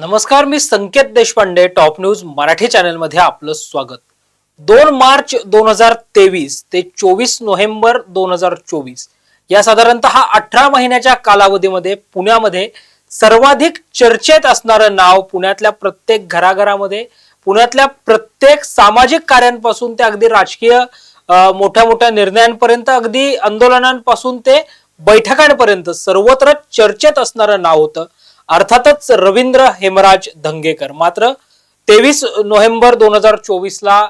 नमस्कार मी Sanket Deshpande top news Marathi चॅनलमध्ये आपलं स्वागत. दोन मार्च दोन हजार तेवीस ते चोवीस नोव्हेंबर दोन हजार चोवीस या साधारणतः अठरा महिन्याच्या कालावधीमध्ये पुण्यामध्ये सर्वाधिक चर्चेत असणारं नाव पुण्यातल्या प्रत्येक घराघरामध्ये पुण्यातल्या प्रत्येक सामाजिक कार्यांपासून ते अगदी राजकीय मोठ्या मोठ्या निर्णयांपर्यंत अगदी आंदोलनांपासून ते बैठकांपर्यंत सर्वत्र चर्चेत असणारं नाव होतं. अर्थातच रवींद्र हेमराज धंगेकर. मात्र तेवीस नोव्हेंबर दोन हजार चोवीसला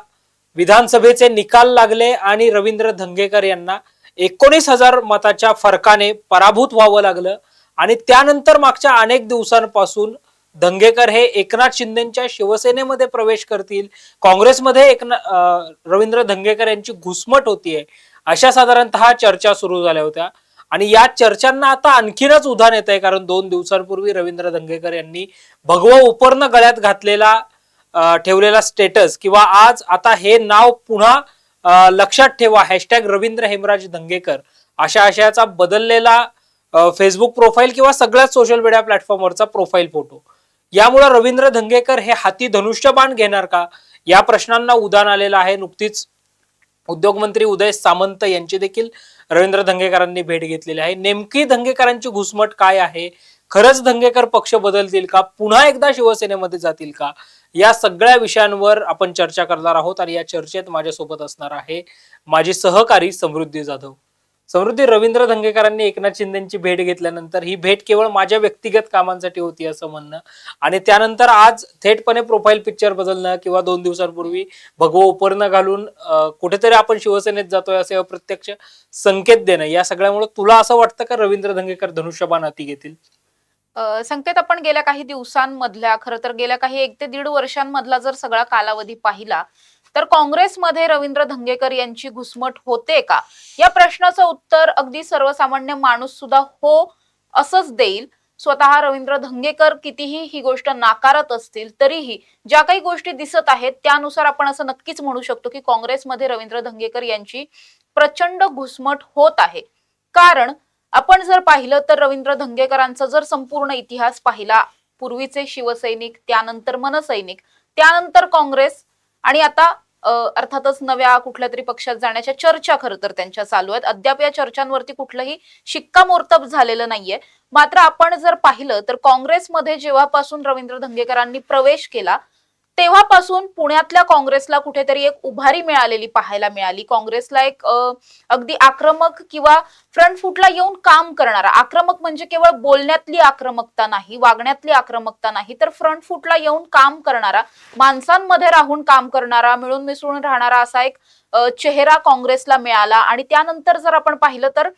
विधानसभेचे निकाल लागले आणि रवींद्र धंगेकर यांना एकोणीस हजार मताच्या फरकाने पराभूत व्हावं लागलं आणि त्यानंतर मागच्या अनेक दिवसांपासून धंगेकर हे एकनाथ शिंदेच्या शिवसेनेमध्ये प्रवेश करतील काँग्रेसमध्ये एकना रवींद्र धंगेकर यांची घुसमट होतीये अशा साधारणतः चर्चा सुरू झाल्या होत्या. आणि या चर्चांना आता आणखीनच उधाण येत आहे कारण दोन दिवसांपूर्वी रवींद्र धंगेकर यांनी भगवं उपर्ण गळ्यात घातलेला ठेवलेला स्टेटस किंवा आज आता हे नाव पुन्हा लक्षात ठेवा हॅशटॅग रवींद्र हेमराज धंगेकर अशा आशयाचा बदललेला फेसबुक प्रोफाईल किंवा सगळ्याच सोशल मीडिया प्लॅटफॉर्मवरचा प्रोफाईल फोटो यामुळे रवींद्र धंगेकर हे हाती धनुष्यबाण घेणार का? या प्रश्नांना उदान आलेलं आहे नुकतीच उद्योगमंत्री उदय सामंत यांची देखील रवींद्र धंगेकरांनी भेट घेतलेली आहे. नेमकी धंगेकरांची घुसमट काय आहे? खरंच धंगेकर पक्ष बदलतील का? पुन्हा एकदा शिवसेनेमध्ये जातील का? या सगळ्या विषयांवर आपण चर्चा करणार आहोत आणि या चर्चेत माझ्यासोबत असणार आहे माझी सहकारी समृद्धी जाधव. समृद्धी रवींद्र धंगेकरांनी एकनाथ शिंदेची भेट घेतल्यानंतर ही भेट केवळ माझ्या व्यक्तिगत कामांसाठी होती असं म्हणणं. आणि त्यानंतर आज थेटपणे प्रोफाईल पिक्चर बदलणं किंवा दोन दिवसांपूर्वी भगवं उपरणं घालून कुठेतरी आपण शिवसेनेत जातोय असे अप्रत्यक्ष संकेत देणं या सगळ्यामुळे तुला असं वाटतं का रवींद्र धंगेकर धनुष्यबाण हाती घेतील? संकेत आपण गेल्या काही दिवसांमधल्या खरं तर गेल्या काही एक ते दीड वर्षांमधला जर सगळा कालावधी पाहिला तर काँग्रेसमध्ये रवींद्र धंगेकर यांची घुसमट होते का? या प्रश्नाचं उत्तर अगदी सर्वसामान्य माणूस सुद्धा हो असंच देईल. स्वतः रवींद्र धंगेकर कितीही ही गोष्ट नाकारत असतील तरीही ज्या काही गोष्टी दिसत आहेत त्यानुसार आपण असं नक्कीच म्हणू शकतो की काँग्रेसमध्ये रवींद्र धंगेकर यांची प्रचंड घुसमट होत आहे. कारण आपण जर पाहिलं तर रवींद्र धंगेकरांचा जर संपूर्ण इतिहास पाहिला पूर्वीचे शिवसैनिक त्यानंतर मनसैनिक त्यानंतर काँग्रेस आणि आता अ, अर्थातच नव्या कुठल्या तरी पक्षात जाण्याच्या चर्चा खरं तर त्यांच्या चालू आहेत. अद्याप या चर्चांवरती कुठलंही शिक्कामोर्तब झालेलं नाहीये. मात्र आपण जर पाहिलं तर काँग्रेसमध्ये जेव्हापासून रवींद्र धंगेकरांनी प्रवेश केला तेव्हापासून पुण्यातल्या काँग्रेसला कुठेतरी एक उभारी मिळालेली पाहायला मिळाली. काँग्रेसला एक अगदी आक्रमक किंवा फ्रंट फुटला येऊन काम करणारा आक्रमक म्हणजे केवळ बोलण्यातली आक्रमकता नाही वागण्यातली आक्रमकता नाही तर फ्रंट फुटला येऊन काम करणारा माणसांमध्ये राहून काम करणारा मिळून मिसळून राहणारा असा एक चेहरा काँग्रेसला मिळाला. आणि त्यानंतर जर आपण पाहिलं तर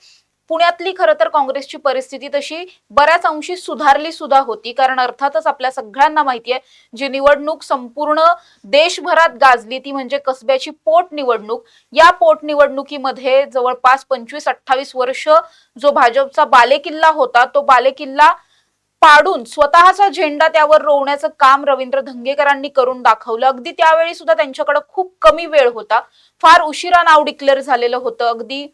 पुण्यातली खरं तर काँग्रेसची परिस्थिती तशी बऱ्याच अंशी सुधारली सुद्धा होती. कारण अर्थातच आपल्या सगळ्यांना माहिती आहे जी निवडणूक संपूर्ण देशभरात गाजली ती म्हणजे कसब्याची पोटनिवडणूक. या पोटनिवडणुकीमध्ये जवळपास पंचवीस अठ्ठावीस वर्ष जो भाजपचा बालेकिल्ला होता तो बालेकिल्ला पाडून स्वतःचा झेंडा त्यावर रोवण्याचं काम रवींद्र धंगेकरांनी करून दाखवलं. अगदी त्यावेळी सुद्धा त्यांच्याकडे खूप कमी वेळ होता. फार उशिरा नाव डिक्लेअर झालेलं होतं. अगदी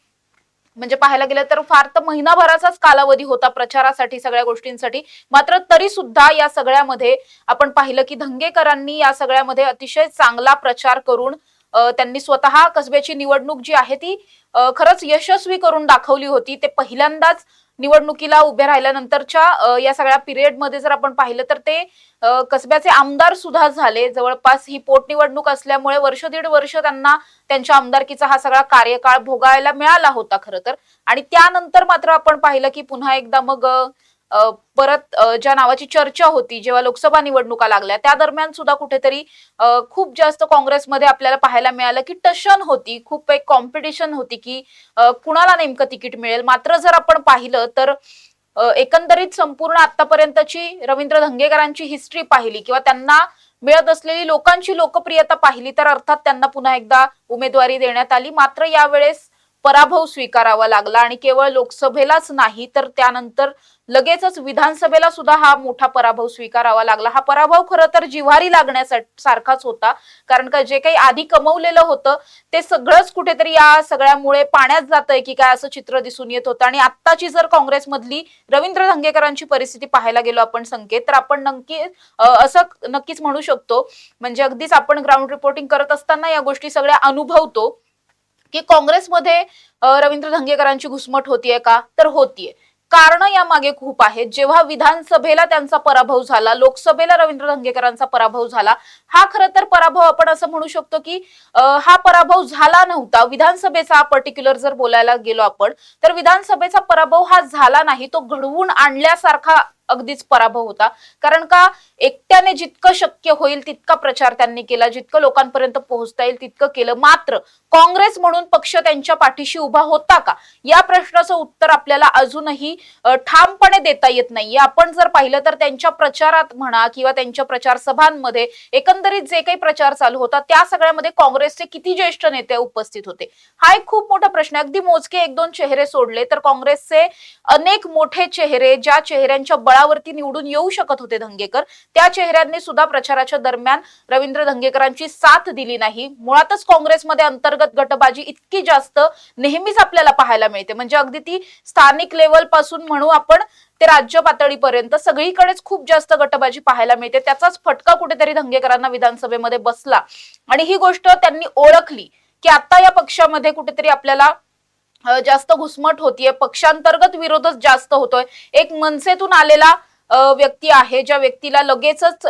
म्हणजे पाहायला गेलं तर फार तर महिनाभराचाच कालावधी होता प्रचारासाठी सगळ्या गोष्टींसाठी. मात्र तरी सुद्धा या सगळ्यामध्ये आपण पाहिलं की धंगेकरांनी या सगळ्यामध्ये अतिशय चांगला प्रचार करून त्यांनी स्वतः कसब्याची निवडणूक जी आहे ती खरंच यशस्वी करून दाखवली होती. ते पहिल्यांदाच निवडणुकीला उभे राहिल्यानंतरच्या या सगळ्या पिरियडमध्ये जर आपण पाहिलं तर ते कसब्याचे आमदार सुद्धा झाले. जवळपास ही पोटनिवडणूक असल्यामुळे वर्ष दीड वर्ष त्यांना त्यांच्या आमदारकीचा हा सगळा कार्यकाळ भोगायला मिळाला होता खरं तर. आणि त्यानंतर मात्र आपण पाहिलं की पुन्हा एकदा मग परत ज्या नावाची चर्चा होती जेव्हा लोकसभा निवडणुका लागल्या त्या दरम्यान सुद्धा कुठेतरी खूप जास्त काँग्रेसमध्ये आपल्याला पाहायला मिळालं की टशन होती खूप एक कॉम्पिटिशन होती की कुणाला नेमकं तिकीट मिळेल? मात्र जर आपण पाहिलं तर एकंदरीत संपूर्ण आतापर्यंतची रवींद्र धंगेकरांची हिस्ट्री पाहिली किंवा त्यांना मिळत असलेली लोकांची लोकप्रियता पाहिली तर अर्थात त्यांना पुन्हा एकदा उमेदवारी देण्यात आली. मात्र यावेळेस पराभव स्वीकारावा लागला आणि केवळ लोकसभेलाच नाही तर त्यानंतर लगेचच विधानसभेला सुद्धा हा मोठा पराभव स्वीकारावा लागला. हा पराभव खरं तर जिव्हारी लागण्यासाठी सारखाच होता कारण का जे काही आधी कमवलेलं होतं ते सगळंच कुठेतरी या सगळ्यामुळे पाण्यात जातंय की काय असं चित्र दिसून येत होतं. आणि आत्ताची जर काँग्रेसमधली रवींद्र धंगेकरांची परिस्थिती पाहायला गेलो आपण संकेत तर आपण नक्की असं नक्कीच म्हणू शकतो. म्हणजे अगदीच आपण ग्राउंड रिपोर्टिंग करत असताना या गोष्टी सगळ्या अनुभवतो. की काँग्रेसमध्ये रवींद्र धंगेकरांची घुसमट होतीये का? तर होतीये. कारण यामागे खूप आहेत. जेव्हा विधानसभेला त्यांचा पराभव झाला लोकसभेला रवींद्र धंगेकरांचा पराभव झाला हा खरं तर पराभव आपण असं म्हणू शकतो की हा पराभव झाला नव्हता. विधानसभेचा पर्टिक्युलर जर बोलायला गेलो आपण तर विधानसभेचा पराभव हा झाला नाही. तो घडवून आणल्यासारखा अगदीच पराभव होता. कारण का एकट्याने जितकं शक्य होईल तितका प्रचार त्यांनी केला. जितकं लोकांपर्यंत पोहोचता येईल तितकं केलं. मात्र काँग्रेस म्हणून पक्ष त्यांच्या पाठीशी उभा होता का? या प्रश्नाचं उत्तर आपल्याला अजूनही ठामपणे देता येत नाहीये. आपण जर पाहिलं तर त्यांच्या प्रचारात म्हणा किंवा त्यांच्या प्रचार सभांमध्ये एकंदरीत जे काही प्रचार चालू होता त्या सगळ्यामध्ये काँग्रेसचे किती ज्येष्ठ नेते उपस्थित होते? हा एक खूप मोठा प्रश्न अगदी मोजके एक दोन चेहरे सोडले तर काँग्रेसचे अनेक मोठे चेहरे ज्या चेहऱ्यांच्या बळावरती निवडून येऊ शकत होते धंगेकर. त्या चेहऱ्यांनी सुद्धा प्रचाराच्या दरम्यान रवींद्र धंगेकरांची साथ दिली नाही. मुळातच काँग्रेसमध्ये अंतर्गत गटबाजी इतकी जास्त नेहमीच आपल्याला पाहायला मिळते. म्हणजे अगदी ती स्थानिक लेवलपासून म्हणू आपण ते राज्य पातळीपर्यंत सगळीकडेच खूप जास्त गटबाजी पाहायला मिळते. त्याचाच फटका कुठेतरी धंगेकरांना विधानसभेमध्ये बसला. आणि ही गोष्ट त्यांनी ओळखली की आता या पक्षामध्ये कुठेतरी आपल्याला जास्त घुसमट होतीये. पक्षांतर्गत विरोधच जास्त होतोय. एक मनसेतून आलेला व्यक्ती आहे ज्या व्यक्तीला लगेचच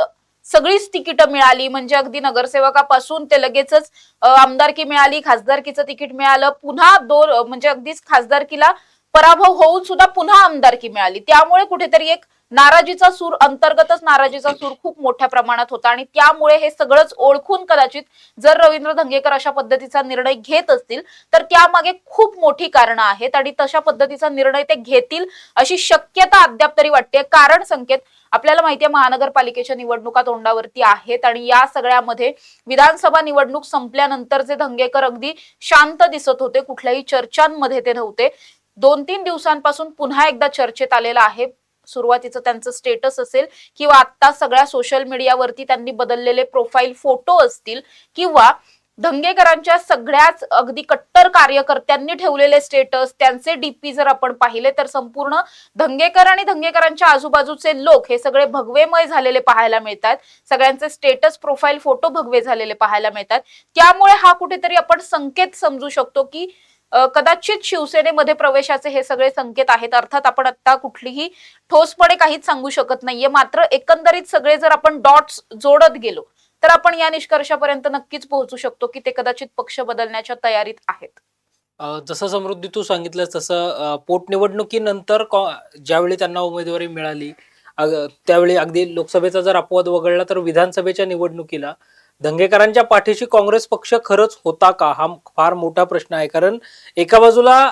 सगळीच तिकीटं मिळाली. म्हणजे अगदी नगरसेवकापासून ते लगेचच आमदारकी मिळाली खासदारकीचं तिकीट मिळालं. पुन्हा दोन म्हणजे अगदीच खासदारकीला पराभव होऊन सुद्धा पुन्हा आमदारकी मिळाली. त्यामुळे कुठेतरी एक नाराजीचा सूर अंतर्गतच नाराजीचा सूर खूप मोठ्या प्रमाणात होता. आणि त्यामुळे हे सगळंच ओळखून कदाचित जर रवींद्र धंगेकर अशा पद्धतीचा निर्णय घेत असतील तर त्यामागे खूप मोठी कारणं आहेत आणि तशा पद्धतीचा निर्णय ते घेतील अशी शक्यता अद्याप तरी वाटते. कारण संकेत आपल्याला माहितीये महानगरपालिकेच्या निवडणुका तोंडावरती आहेत आणि या सगळ्यामध्ये विधानसभा निवडणूक संपल्यानंतर जे धंगेकर अगदी शांत दिसत होते कुठल्याही चर्चांमध्ये ते नव्हते दोन तीन दिवसांपासून पुन्हा एकदा चर्चेत आलेला आहे. सुरुवातीचं त्यांचं स्टेटस असेल किंवा आता सगळ्या सोशल मीडियावरती त्यांनी बदललेले प्रोफाईल फोटो असतील किंवा धंगेकरांच्या सगळ्याच अगदी कट्टर कार्यकर्त्यांनी ठेवलेले स्टेटस त्यांचे डीपी जर आपण पाहिले तर संपूर्ण धंगेकर आणि धंगेकरांच्या आजूबाजूचे लोक हे सगळे भगवेमय झालेले पाहायला मिळतात. सगळ्यांचे स्टेटस प्रोफाईल फोटो भगवे झालेले पाहायला मिळतात. त्यामुळे हा कुठेतरी आपण संकेत समजू शकतो की कदाचित शिवसेनेमध्ये प्रवेशाचे हे सगळे संकेत आहेत. अर्थात आपण आता कुठलीही ठोसपणे काहीच सांगू शकत नाहीये. मात्र एकंदरीत सगळे जर आपण डॉट्स जोडत गेलो तर आपण या निष्कर्षापर्यंत नक्कीच पोहोचू शकतो की ते कदाचित पक्ष बदलण्याच्या तयारीत आहेत. जसं समृद्धी तू सांगितलं तसं पोटनिवडणुकीनंतर ज्यावेळी त्यांना उमेदवारी मिळाली त्यावेळी अगदी लोकसभेचा जर अपवाद वगळला तर विधानसभेच्या निवडणुकीला दंगेकरांच्या पाठीशी काँग्रेस पक्ष खरंच होता का? हा फार मोठा प्रश्न आहे. कारण एका बाजूला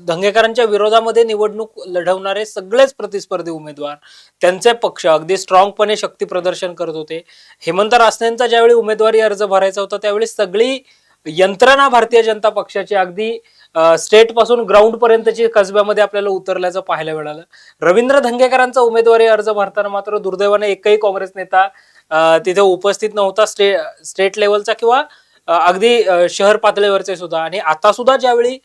दंगेकरांच्या विरोधामध्ये निवडणूक लढवणारे सगळेच प्रतिस्पर्धी उमेदवार त्यांचे पक्ष अगदी स्ट्रॉंगपणे शक्ती प्रदर्शन करत होते. हेमंत रासनेंचा ज्यावेळी उमेदवारी अर्ज भरायचा होता त्यावेळी सगळी यंत्रणा भारतीय जनता पक्षाची अगदी स्टेटपासून ग्राउंड पर्यंतची कसब्यामध्ये आपल्याला उतरल्याचं पाहायला मिळालं. रवींद्र धंगेकरांचा उमेदवारी अर्ज भरताना मात्र दुर्दैवाने एकही काँग्रेस नेता तिथे उपस्थित नव्हता. स्टे स्टेट लेवलचा किंवा अगदी शहर पातळीवरचे सुद्धा. आणि आता सुद्धा ज्यावेळी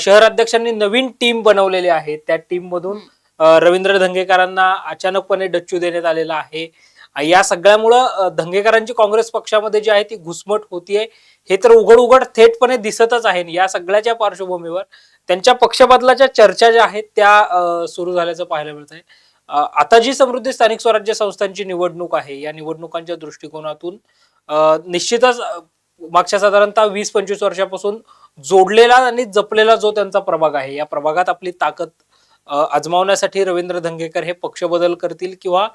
शहर अध्यक्षांनी नवीन टीम बनवलेली आहे त्या टीम मधून रवींद्र धंगेकरांना अचानकपणे डच्चू देण्यात आलेला आहे. या सगळ्यामुळं धंगेकरांची काँग्रेस पक्षामध्ये जी आहे ती घुसमट होतीये. हे तर उघड उघड थेटपणे दिसतच आहे. या सगळ्याच्या पार्श्वभूमीवर त्यांच्या पक्षबदलाच्या चर्चा ज्या आहेत त्या सुरू झाल्याचं पाहायला मिळत आहे. आता जी समृद्धी स्थानिक स्वराज्य संस्थांची निवडणूक आहे या निवडणुकांच्या दृष्टिकोनातून निश्चितच मागच्या साधारणतः वीस पंचवीस वर्षापासून जोडलेला आणि जपलेला जो त्यांचा प्रभाग आहे या प्रभागात आपली ताकद आजमावण्यासाठी रवींद्र धंगेकर हे पक्ष बदल करतील किंवा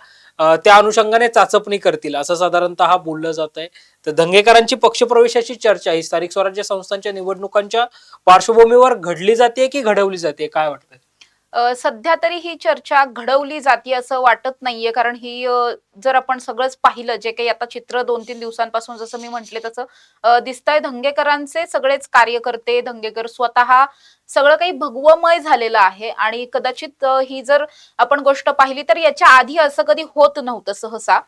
त्या अनुषंगाने चाचपणी करतील असं साधारणतः बोललं जात आहे तर धंगेकरांची पक्षप्रवेशाची चर्चा ही स्थानिक स्वराज्य संस्थांच्या निवडणुकांच्या पार्श्वभूमीवर घडली जाते की घडवली जाते काय वाटतंय? सध्या तरी ही चर्चा घडवली जाते असं वाटत नाहीये. कारण ही जर आपण सगळंच पाहिलं जे काही आता चित्र दोन तीन दिवसांपासून जसं मी म्हंटले तसं दिसतंय धंगेकरांचे सगळेच कार्यकर्ते धंगेकर स्वतः सगळं काही भगवमय झालेलं आहे. आणि कदाचित ही जर आपण गोष्ट पाहिली तर याच्या आधी असं कधी होत नव्हतं सहसा.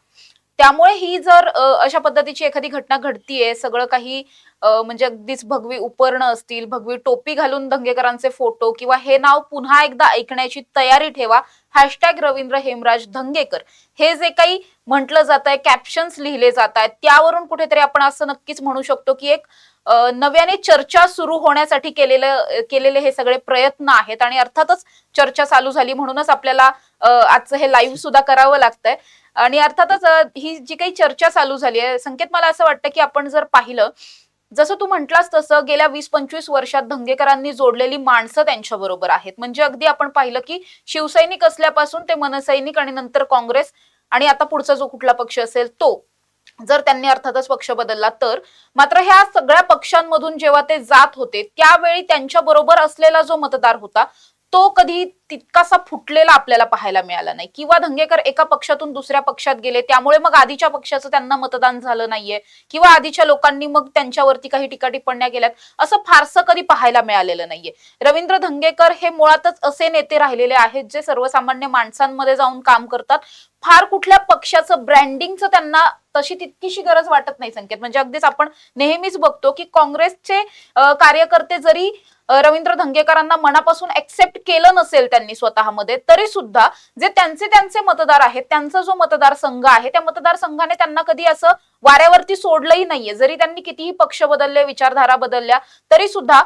त्यामुळे ही जर अशा पद्धतीची एखादी घटना घडतीये सगळं काही म्हणजे अगदीच भगवी उपर्ण असतील भगवी टोपी घालून दंगेकरांचे फोटो किंवा हे नाव पुन्हा एकदा ऐकण्याची तयारी ठेवा. हॅशटॅग रवींद्र हेमराज धंगेकर हे जे काही म्हटलं जात आहे कॅप्शन्स लिहिले जात आहेत त्यावरून कुठेतरी आपण असं नक्कीच म्हणू शकतो की एक नव्याने चर्चा सुरू होण्यासाठी केलेलं केलेले हे सगळे प्रयत्न आहेत आणि अर्थातच चर्चा चालू झाली म्हणूनच आपल्याला आजचं हे लाईव्ह सुद्धा करावं लागतंय. आणि अर्थातच ही जी काही चर्चा चालू झाली आहे संकेत मला असं वाटतं की आपण जर पाहिलं जसं तू म्हटलास तसं गेल्या वीस पंचवीस वर्षात धंगेकरांनी जोडलेली माणसं त्यांच्या बरोबर आहेत. म्हणजे अगदी आपण पाहिलं की शिवसैनिक असल्यापासून ते मनसैनिक आणि नंतर काँग्रेस आणि आता पुढचा जो कुठला पक्ष असेल तो. जर त्यांनी अर्थातच पक्ष बदलला तर. मात्र ह्या सगळ्या पक्षांमधून जेव्हा ते जात होते त्यावेळी त्यांच्या बरोबर असलेला जो मतदार होता तो कधी तितकासा फुटलेला आपल्याला पाहायला मिळाला नाही. किंवा धंगेकर एका पक्षातून दुसऱ्या पक्षात गेले त्यामुळे मग आधीच्या पक्षाचं त्यांना मतदान झालं नाहीये. किंवा आधीच्या लोकांनी मग त्यांच्यावरती काही टीका टिप्पण्या केल्यात असं फारसं कधी पाहायला मिळालेलं नाहीये. रवींद्र धंगेकर हे मुळातच असे नेते राहिलेले आहेत जे सर्वसामान्य माणसांमध्ये जाऊन काम करतात. फार कुठल्या पक्षाचं ब्रँडिंगचं त्यांना तशी तितकीशी गरज वाटत नाही संकेत. म्हणजे अगदीच आपण नेहमीच बघतो की काँग्रेसचे कार्यकर्ते जरी रवींद्र धंगेकरांना मनापासून एक्सेप्ट केलं नसेल त्यांनी स्वतःमध्ये तरी सुद्धा जे त्यांचे त्यांचे मतदार आहेत त्यांचा जो मतदारसंघ आहे त्या मतदारसंघाने त्यांना कधी असं वाऱ्यावरती सोडलंही नाहीये. जरी त्यांनी कितीही पक्ष बदलले विचारधारा बदलल्या तरी सुद्धा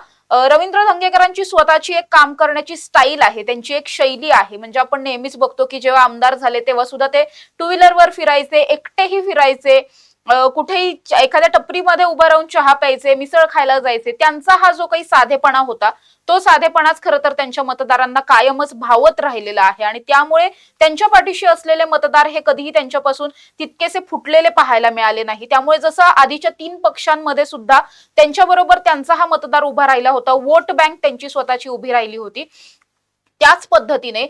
रवींद्र धंगेकरांची स्वतःची एक काम करण्याची स्टाईल आहे त्यांची एक शैली आहे. म्हणजे आपण नेहमीच बघतो की जेव्हा आमदार झाले तेव्हा सुद्धा ते टू व्हीलरवर फिरायचे एकटेही फिरायचे कुठेही एखाद्या टपरीमध्ये उभं राहून चहा प्यायचे मिसळ खायला जायचे. त्यांचा हा जो काही साधेपणा होता तो साधेपणाच खरं तर त्यांच्या मतदारांना कायमच भावत राहिलेला आहे. आणि त्यामुळे त्यांच्या पाठीशी असलेले मतदार हे कधीही त्यांच्यापासून तितकेसे फुटलेले पाहायला मिळाले नाही. त्यामुळे जसं आधीच्या तीन पक्षांमध्ये सुद्धा त्यांच्याबरोबर त्यांचा हा मतदार उभा राहिला होता. वोट बँक त्यांची स्वतःची उभी राहिली होती. त्याच पद्धतीने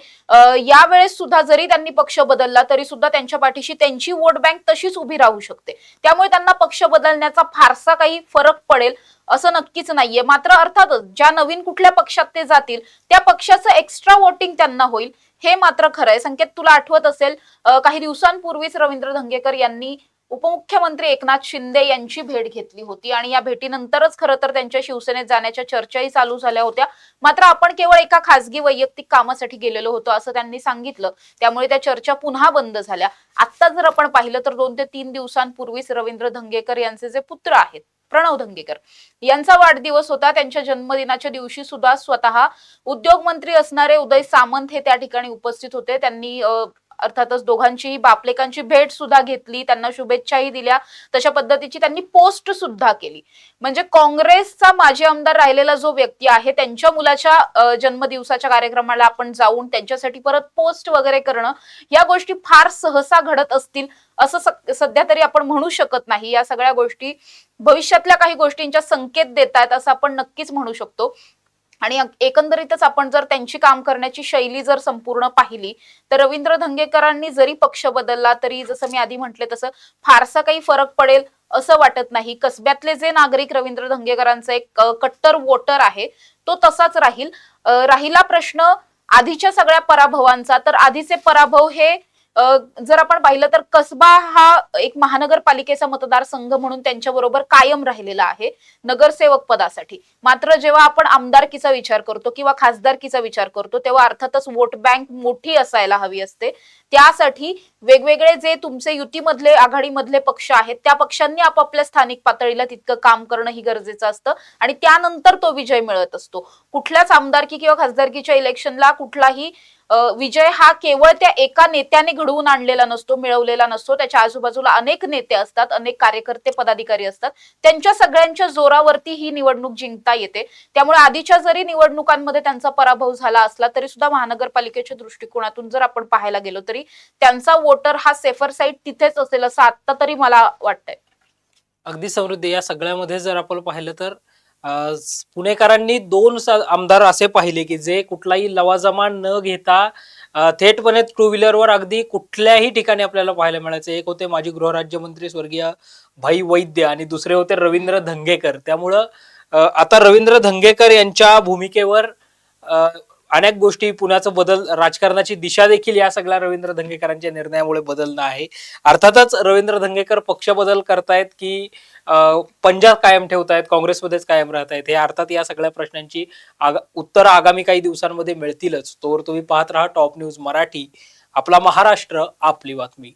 यावेळेस सुद्धा जरी त्यांनी पक्ष बदलला तरी सुद्धा त्यांच्या पाठीशी त्यांची वोट बँक तशीच उभी राहू शकते. त्यामुळे त्यांना पक्ष बदलण्याचा फारसा काही फरक पडेल असं नक्कीच नाहीये. मात्र अर्थातच ज्या नवीन कुठल्या पक्षात ते जातील त्या पक्षाचं एक्स्ट्रा वोटिंग त्यांना होईल हे मात्र खरं आहे संकेत तुला आठवत असेल काही दिवसांपूर्वीच रवींद्र धंगेकर यांनी उपमुख्यमंत्री एकनाथ शिंदे यांची भेट घेतली होती आणि या भेटीनंतरच खरं तर त्यांच्या शिवसेनेत जाण्याच्या चर्चाही चालू झाल्या होत्या. मात्र आपण केवळ एका खासगी वैयक्तिक कामासाठी गेलेलो होतो असं त्यांनी सांगितलं. त्यामुळे त्या चर्चा पुन्हा बंद झाल्या. आता जर आपण पाहिलं तर दोन ते तीन दिवसांपूर्वीच रवींद्र धंगेकर यांचे जे पुत्र आहेत प्रणव धंगेकर यांचा वाढदिवस होता. त्यांच्या जन्मदिनाच्या दिवशी सुद्धा स्वतः उद्योग मंत्री असणारे उदय सामंत हे त्या ठिकाणी उपस्थित होते. त्यांनी अर्थातच दोघांचीही बापलेकांची भेट सुद्धा घेतली त्यांना शुभेच्छाही दिल्या. तशा पद्धतीची त्यांनी पोस्ट सुद्धा केली. म्हणजे काँग्रेसचा माजी आमदार राहिलेला जो व्यक्ती आहे त्यांच्या मुलाच्या जन्मदिवसाच्या कार्यक्रमाला आपण जाऊन त्यांच्यासाठी परत पोस्ट वगैरे करणं या गोष्टी फार सहसा घडत असतील असं सध्या तरी आपण म्हणू शकत नाही. या सगळ्या गोष्टी भविष्यातल्या काही गोष्टींच्या संकेत देत आहेत असं आपण नक्कीच म्हणू शकतो. आणि एकंदरीतच आपण जर त्यांची काम करण्याची शैली जर संपूर्ण पाहिली तर रवींद्र धंगेकरांनी जरी पक्ष बदलला तरी जसं मी आधी म्हटले तसं फारसा काही फरक पडेल असं वाटत नाही. कसब्यातले जे नागरिक रवींद्र धंगेकरांचा एक कट्टर वोटर आहे तो तसाच राहील. राहिला प्रश्न आधीच्या सगळ्या पराभवांचा. तर आधीचे पराभव हे जर आपण पाहिलं तर कसबा हा एक महानगरपालिकेचा मतदारसंघ म्हणून त्यांच्याबरोबर कायम राहिलेला आहे नगरसेवक पदासाठी. मात्र जेव्हा आपण आमदारकीचा विचार करतो किंवा खासदारकीचा विचार करतो तेव्हा अर्थातच वोट बँक मोठी असायला हवी असते. त्यासाठी वेगवेगळे जे तुमचे युतीमधले आघाडीमधले पक्ष आहेत त्या पक्षांनी आपापल्या स्थानिक पातळीला तितकं काम करणं ही गरजेचं असतं आणि त्यानंतर तो विजय मिळत असतो. कुठल्याच आमदारकी किंवा खासदारकीच्या इलेक्शनला कुठलाही विजय हा केवळ त्या एका नेत्याने घडवून आणलेला नसतो मिळवलेला नसतो. त्याच्या आजूबाजूला अनेक नेते असतात अनेक कार्यकर्ते पदाधिकारी असतात. त्यांच्या सगळ्यांच्या जोरावरती ही निवडणूक जिंकता येते. त्यामुळे आधीच्या जरी निवडणुकांमध्ये त्यांचा पराभव झाला असला तरी सुद्धा महानगरपालिकेच्या दृष्टिकोनातून जर आपण पाहायला गेलो तरी त्यांचा वोटर हा सेफर साईड तिथेच असेल असं आता तरी मला वाटतंय. अगदी समृद्धी या सगळ्यामध्ये जर आपण पाहिलं तर पुणेकरांनी दोन स- आमदार असे पाहिले की जे कुठलाही लवाजमा न घेता थेटपणे टू व्हीलरवर अगदी कुठल्याही ठिकाणी आपल्याला पाहायला मिळायचे. एक होते माजी गृहराज्यमंत्री स्वर्गीय भाई वैद्य आणि दुसरे होते रवींद्र धंगेकर. त्यामुळं आता रवींद्र धंगेकर यांच्या भूमिकेवर अनेक गोष्टी पुण्याचं बदल राजकारणाची दिशा देखील या सगळ्या रवींद्र धंगेकरांच्या निर्णयामुळे बदलणं आहे. अर्थातच रवींद्र धंगेकर पक्ष बदल करतायत की पंजाब कायम ठेवतायत काँग्रेसमध्येच कायम राहत आहेत हे अर्थात या सगळ्या प्रश्नांची आग- उत्तर आगामी काही दिवसांमध्ये मिळतीलच. तोवर तुम्ही पाहत राहा टॉप न्यूज मराठी. आपला महाराष्ट्र आपली बातमी.